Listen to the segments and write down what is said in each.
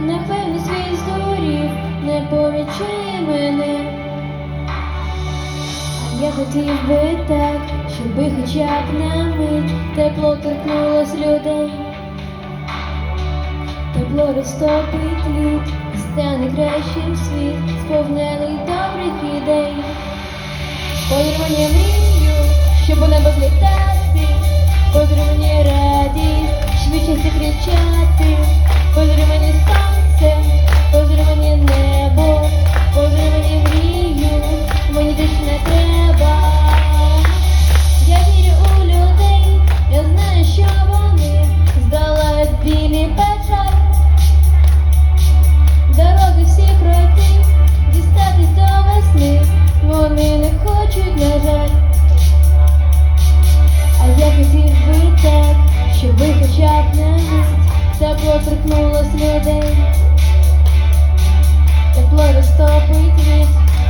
Непевний свій здурів, не повічай мене. А я хотів би так, щоби хоча б на мить тепло торкнулось людей. Тепло розтопить лід, стане кращим світ, сповнений добрих ідей. Поїмо я мрію, щоб у небо злітати. Людей. Тепло розтопить вік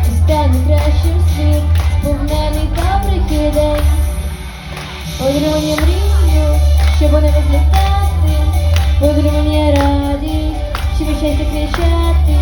і стане кращим світ, повнений добрих ідей. Подаруй мені мрію, щоб не розлітати, подаруй мені радість, щоб щастя кричати,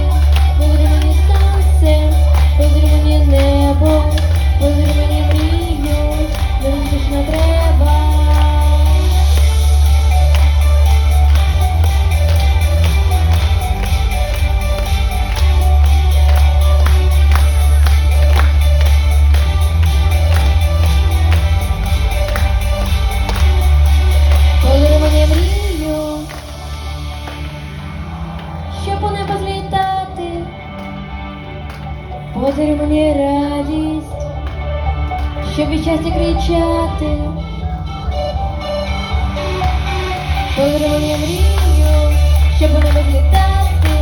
подаруй мені радість, щоб від щастя кричати, подаруй мені мрію, щоб небо злітати,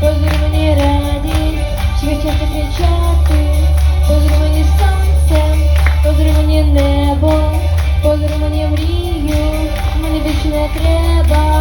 подаруй мені радість, щоб від щастя кричати, подаруй мені сонце, подаруй мені небо, подаруй мені мрію, мені більше не треба.